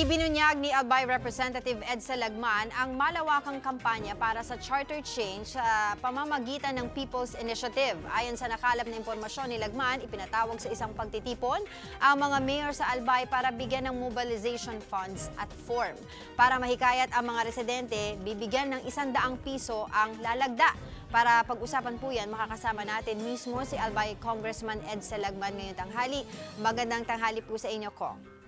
Ibinunyag ni Albay Representative Ed Salagman ang malawakang kampanya para sa charter change sa pamamagitan ng People's Initiative. Ayon sa nakalap na impormasyon ni Lagman, ipinatawag sa isang pagtitipon ang mga mayor sa Albay para bigyan ng mobilization funds at form. Para mahikayat ang mga residente, bibigyan ng isandaang piso ang lalagda. Para pag-usapan po yan, makakasama natin mismo si Albay Congressman Ed Salagman ngayong tanghali. Magandang tanghali po sa inyo, Kong.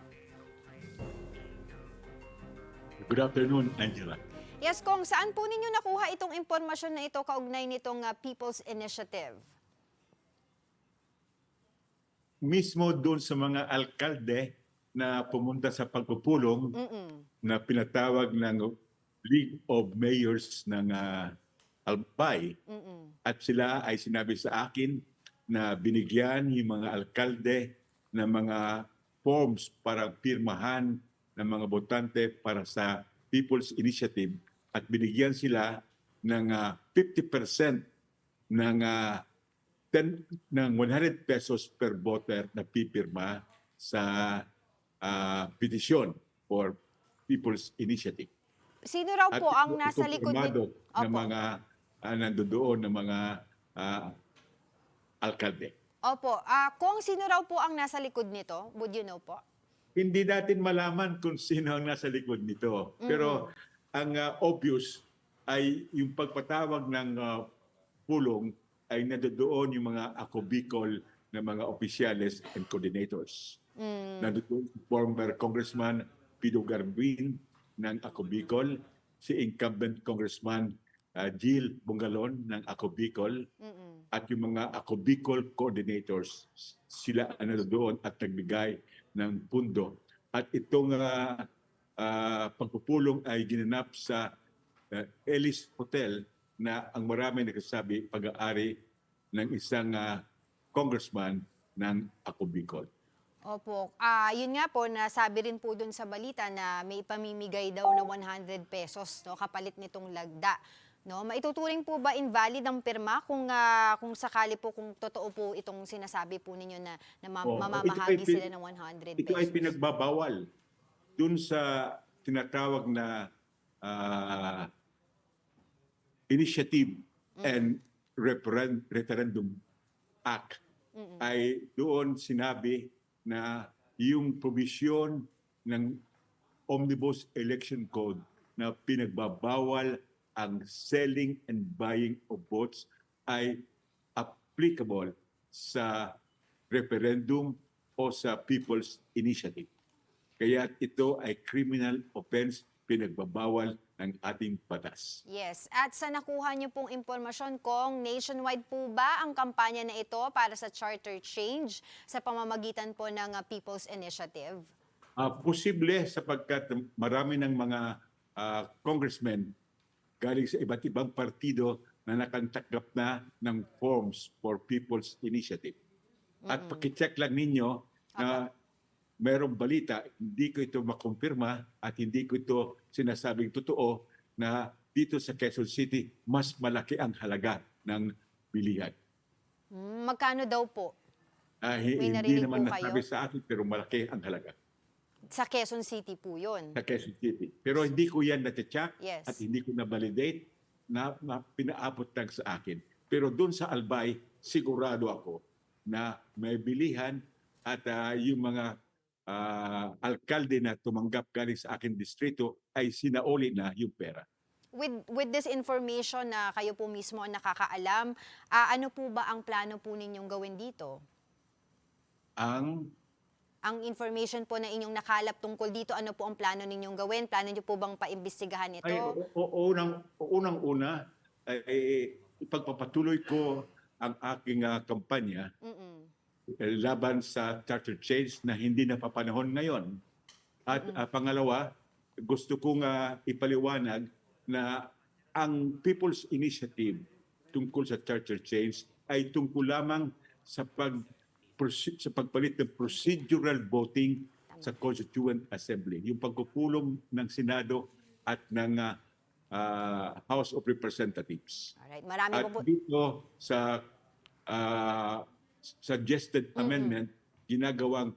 Good afternoon, Angela. Yes, Kong, saan po ninyo nakuha itong impormasyon na ito kaugnay nitong ah, People's Initiative? Mismo doon sa mga alkalde na pumunta sa pagpupulong Mm-mm. na pinatawag ng League of Mayors ng ah, Albay Mm-mm. at sila ay sinabi sa akin na binigyan yung mga alkalde ng mga forms para pirmahan ng mga botante para sa People's Initiative at binigyan sila ng ah, 50% ng ah, 10 ng 100 pesos per voter na pipirma sa ah, petisyon for People's Initiative. Sino raw po At ang ito- nasa likod nito? ng mga uh, nandoon ng mga ah, alkalde. Opo. Ah, Kong, sino raw po ang nasa likod nito? Would you know po? Hindi natin malaman kung sino ang nasa likod nito. Pero ang ah, obvious ay yung pagpatawag ng ah, pulong ay nandoon yung mga ako Bicol na mga opisyales and coordinators. Mm. Nandoon si former Congressman Pido Garbin ng Ako Bicol, si incumbent Congressman ah, Jill Bungalon ng Ako Bicol, Mm-mm. at yung mga Ako Bicol coordinators, sila ang nandoon at nagbigay ng pundo. At itong ah, ah, pagpupulong ay ginanap sa ah, Ellis Hotel na ang marami nagsasabi pag-aari ng isang ah, congressman ng Ako. Opo. Ah, yun nga po, nasabi rin po dun sa balita na may pamimigay daw na 100 pesos no, kapalit nitong lagda. No, maituturing po ba invalid ang pirma kung ah, kung sakali po kung totoo po itong sinasabi po ninyo na, na ma- Oo. mamamahagi sila ng 100 Ito ay pesos? pinagbabawal dun sa tinatawag na ah, Initiative and Referen- Referendum Act Mm-mm. ay doon sinabi na yung provision ng Omnibus Election Code na pinagbabawal ang selling and buying of votes ay applicable sa referendum o sa People's Initiative. Kaya ito ay criminal offense pinagbabawal ng ating batas. Yes. At sa nakuha niyo pong impormasyon kung nationwide po ba ang kampanya na ito para sa charter change sa pamamagitan po ng ah, People's Initiative? Ah, posible sapagkat marami ng mga ah, congressmen galing sa iba't ibang partido na nakantanggap na ng forms for People's Initiative. At pakicheck lang ninyo na merong balita, hindi ko ito makumpirma at hindi ko ito sinasabing totoo na dito sa Quezon City, mas malaki ang halaga ng bilihan. Hmm, magkano daw po Ah, May hindi narinig naman po kayo? nasabi sa akin pero malaki ang halaga. Sa Quezon City po yun? sa Quezon City. Pero hindi ko yan na-check Yes. at hindi ko na-validate na, na pinaabot lang sa akin. Pero doon sa Albay, sigurado ako na may bilihan at ah, yung mga ah, alkalde na tumanggap galing sa akin distrito ay sinauli na yung pera. With, with this information na kayo po mismo ang nakakaalam, ah, ano po ba ang plano po ninyong gawin dito? Ang Ang information po na inyong nakalap tungkol dito, ano po ang plano ninyong gawin? Plano niyo po bang paimbestigahan ito? ay unang unang-una ay, ay ipagpapatuloy ko ang aking ah, kampanya Mm-mm. laban sa charter change na hindi napapanahon ngayon. At ah, pangalawa, gusto kong ah, ipaliwanag na ang People's Initiative tungkol sa charter change ay tungkol lamang sa pag sa pagpalit ng procedural voting sa Constituent Assembly. Yung pagkukulong ng Senado at ng ah, House of Representatives. Alright, marami At po dito sa ah, suggested amendment, ginagawang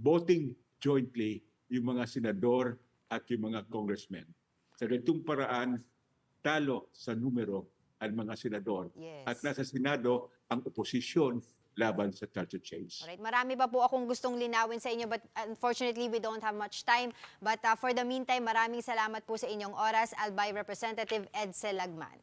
voting jointly yung mga senador at yung mga congressmen. Sa ganitong paraan, talo sa numero ang mga senador. Yes. At nasa Senado ang oposisyon laban sa charter change. Alright, marami pa po akong gustong linawin sa inyo but unfortunately we don't have much time. But uh, for the meantime, maraming salamat po sa inyong oras, Albay Representative Edsel Lagman.